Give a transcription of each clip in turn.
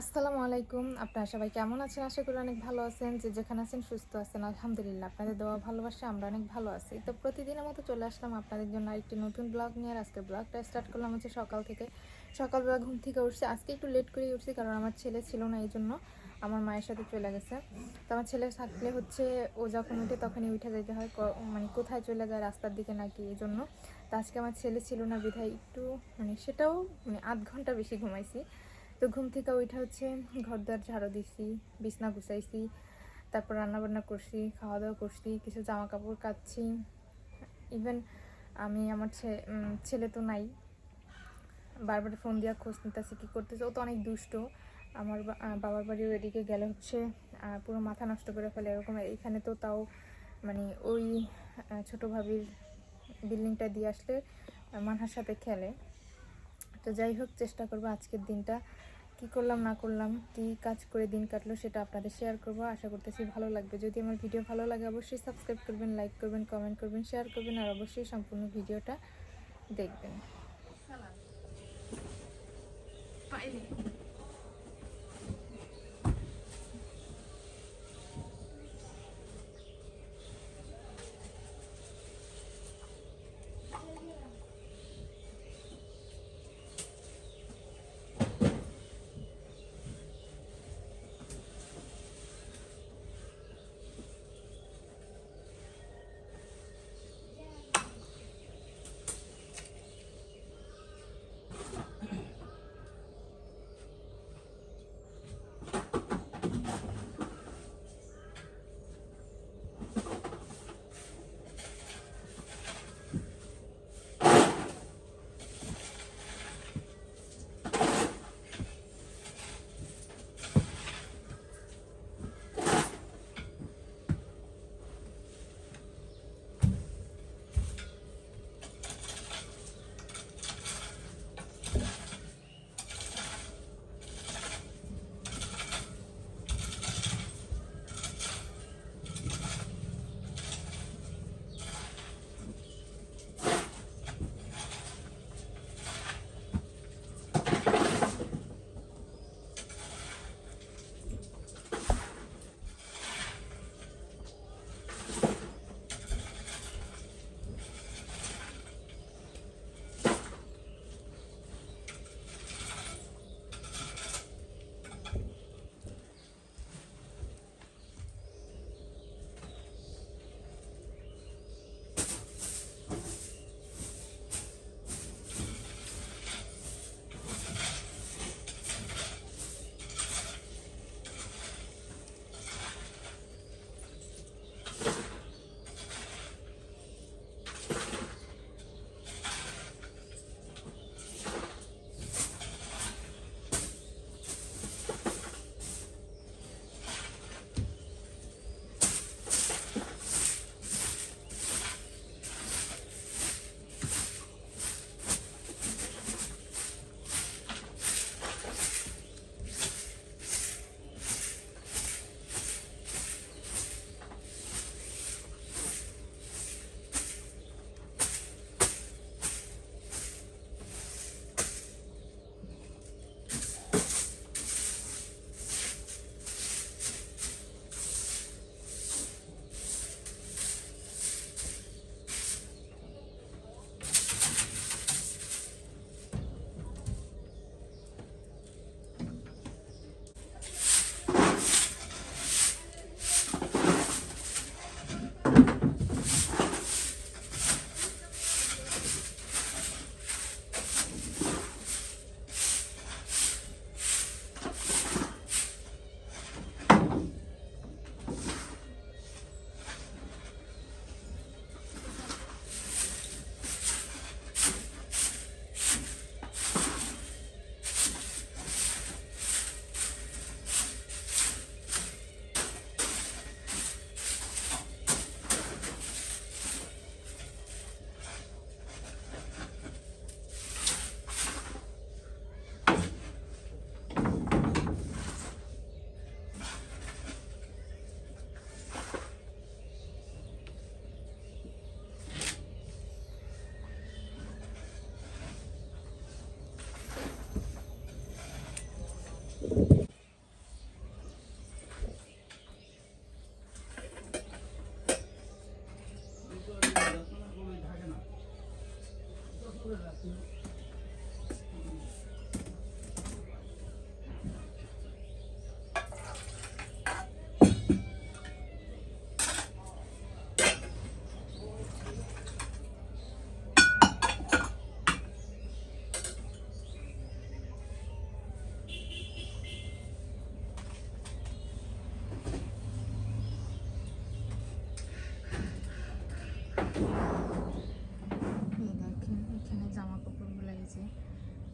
আসসালামু আলাইকুম। আপনারা সবাই কেমন আছেন? আশা করি অনেক ভালো আছেন। যে যেখানে আছেন, সুস্থ আছেন। আলহামদুলিল্লাহ, আপনাদের দেওয়া ভালোবাসা আমরা অনেক ভালো আছি। তো প্রতিদিনের মতো চলে আসলাম আপনাদের জন্য আরেকটি নতুন ব্লগ নিয়ে। আজকে ব্লগটা স্টার্ট করলাম হচ্ছে সকাল থেকে। সকালবেলা ঘুম থেকে উঠছি। আজকে একটু লেট করে উঠছি কারণ আমার ছেলে ছিল না এই জন্য আমার মায়ের সাথে চলে গেছে। তো আমার ছেলে থাকলে হচ্ছে ও যখন উঠে তখনই উঠে যেতে হয়। মানে কোথায় চলে যায়, রাস্তার দিকে নাকি এই জন্য তো আজকে আমার ছেলে ছিল না বিধায় একটু মানে সেটাও মানে আধ ঘণ্টা বেশি ঘুমাইছি। তো ঘুম থেকে ওইটা হচ্ছে ঘর দ্বার ঝাড়ু দিছি, বিছনা গুছাইছি, তারপর রান্না বান্না করছি খাওয়া দাওয়া করছি, কিছু জামা কাপড় কাচ্ছি। ইভেন আমি আমার ছেলে তো নাই। বারবার ফোন দিয়া খোঁজ নিতেছি কী করতেছে, ও তো অনেক দুষ্ট। আমার বাবার বাড়ির ওইদিকে গেলে হচ্ছে পুরো মাথা নষ্ট করে ফেলে এরকম। এখানে তো তাও মানে ওই ছোট ভাবির বিল্ডিংটা দিয়ে আসলে মানহার সাথে খেলে। তো যাই হোক, চেষ্টা করব আজকের দিনটা কি করলাম, না করলাম, কি কাজ করে দিন কাটলো সেটা আপনাদের শেয়ার করব। আশা করতেছি ভালো লাগবে। যদি আমার ভিডিও ভালো লাগে, অবশ্যই সাবস্ক্রাইব করবেন লাইক করবেন কমেন্ট করবেন শেয়ার করবেন, আর অবশ্যই সম্পূর্ণ ভিডিওটা দেখবেন।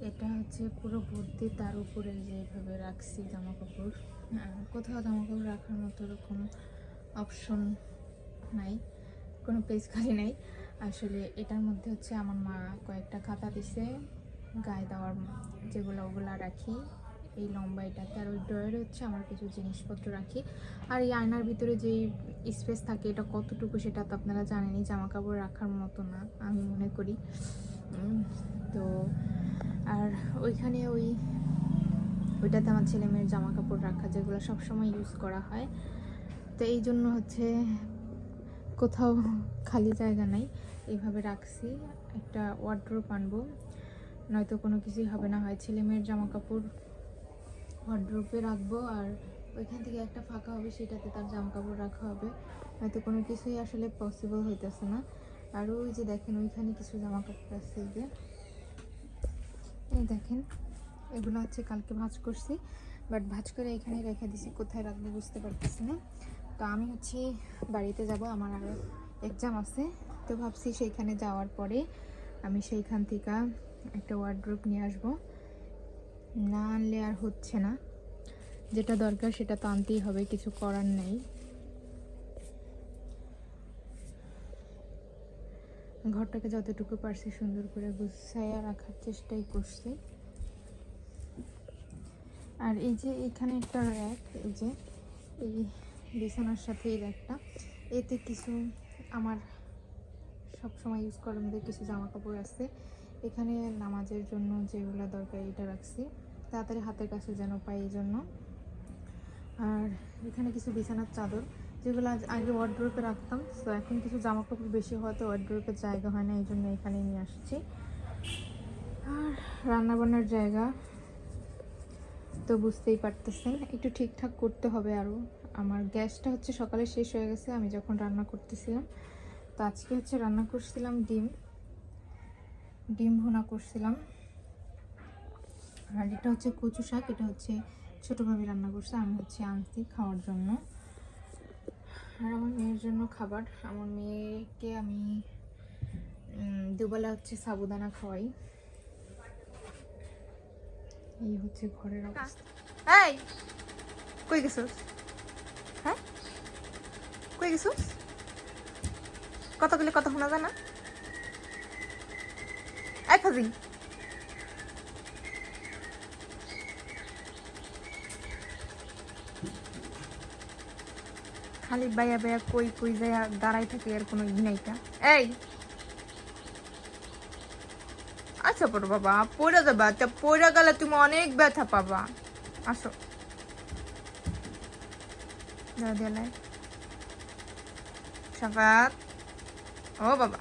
এটা হচ্ছে পুরো ভর্তি, তার উপরে যেভাবে রাখছি জামা কাপড় কোথাও জামা কাপড় রাখার মতো এরকম অপশন নাই, কোনো পেজ খালি নাই। আসলে এটার মধ্যে হচ্ছে আমার মা কয়েকটা খাতা দিছে, গায়ে দেওয়ার যেগুলো ওগুলো রাখি, এই লম্বা এটাতে আর ওই ড্রয়ারে হচ্ছে আমার কিছু জিনিসপত্র রাখি। আর এই আয়নার ভিতরে যেই স্পেস থাকে, এটা কতটুকু সেটা তো আপনারা জানেনই জামা কাপড় রাখার মতো না, আমি মনে করি। তো আর ওইখানে ওই, ওইটাতে আমার ছেলে মেয়ের জামা কাপড় রাখা যেগুলো সবসময় ইউজ করা হয়। তো এই জন্য হচ্ছে কোথাও খালি জায়গা নাই। এইভাবে রাখছি। একটা ওয়ার্ড্রোপ আনব। নয়তো কোনো কিছুই হবে না। হয় ছেলে মেয়ের জামা কাপড় ওয়ার্ড্রোপে রাখব আর ওইখান থেকে একটা ফাঁকা হবে, সেটাতে তার জামা কাপড় রাখা হবে। হয়তো কোনো কিছুই আসলে পসিবল হইতেছে না। আর ওই যে দেখেন, ওইখানে কিছু জামা কাপড় আছে যে। এই দেখেন, এগুলো হচ্ছে কালকে ভাঁজ করছি বাট ভাঁজ করে এখানে রেখে দিছি, কোথায় রাখব বুঝতে পারতেছি না। তো আমি হচ্ছে বাড়িতে যাব, আমার আরও এক্সাম আছে, তো ভাবছি সেইখানে যাওয়ার পরে আমি সেইখান থেকে একটা ওয়ার্ড্রোপ নিয়ে আসব। না আনলে আর হচ্ছে না, যেটা দরকার সেটা তো আনতেই হবে, কিছু করার নেই। ঘরটাকে যতটুকু পারছি সুন্দর করে গুছাইয়া রাখার চেষ্টাই করছি। আর এই যে এখানে একটা র্যাক এই যে এই বিছানার সাথে এই র্যাকটা এতে কিছু আমার সব সময় ইউজ করার মধ্যে কিছু জামা কাপড় আছে। এখানে নামাজের জন্য যেগুলো দরকার এটা রাখছি। তাড়াতাড়ি হাতের কাছে যেন পাই এই জন্য। আর এখানে কিছু বিছানার চাদর। যেগুলো আগে ওয়ার্ড্রোপে রাখতাম তো এখন কিছু জামা কাপড় বেশি হওয়াতে ওয়ার্ড্রোপের জায়গা হয় না, এই জন্য এখানে নিয়ে আসছি। আর রান্নাবান্নার জায়গা তো বুঝতেই পারতেছেন, একটু ঠিকঠাক করতে হবে আরও আমার গ্যাসটা হচ্ছে সকালে শেষ হয়ে গেছে, আমি যখন রান্না করতেছিলাম, তো আজকে হচ্ছে রান্না করছিলাম ডিম। ডিম ভুনা করছিলাম। আর এটা হচ্ছে কচু শাক, এটা হচ্ছে ছোটোভাবে রান্না করছে, আমি হচ্ছে আনছি খাওয়ার জন্য। আর আমার মেয়ের জন্য খাবার। আমার মেয়েকে আমি দুবেলা হচ্ছে সাবুদানা খাওয়াই। এই হচ্ছে ঘরের অবস্থা। এই কই গেছিস? হ্যাঁ? কই গেছিস? কত শোনা জানা ফাজি খালি বাইয়া বাইয়া কই কই যায় দাঁড়াই থাকে আর কোনো ই নাইকা এই! আচ্ছা পড়ো বাবা পড়ে যাবা, তা পড়ে গেলে তুমি অনেক ব্যথা পাবা। আসো। দাও দিয়ালাই সাফাত ও বাবা।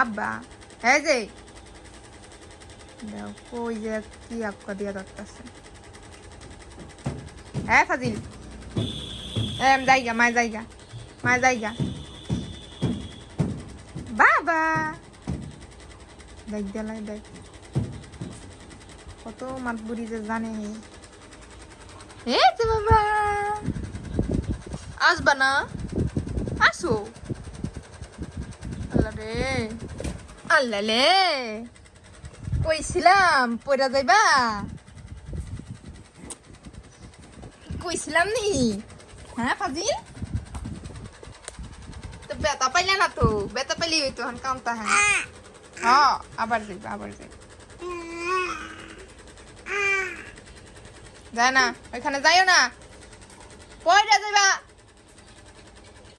আব্বা, এই যে। দাও, কই যে কি আক্কা দিয়া ধরতেছে। হ্যাঁ ফাজিল। এম জায়গা মায় জায়গা মায় জায়গা বাবা দেখ দেলাই দেখ কত মাতবুরি যে জানে এ তো বাবা আসবা না আসো আল্লাহ রে আল্লাহ লে কইছিলাম পয়রা যাইবা কইছিলাম নি হ্যাঁ ফাজিল? তো বেতা পাইলে না তো, বেতা পাইলে হইতো হান কামতা হ্যাঁ। হ্যাঁ আবার যাইবা আবার যাইবা। যায় না, ওইখানে যাইও না। পয়টা যাইবা।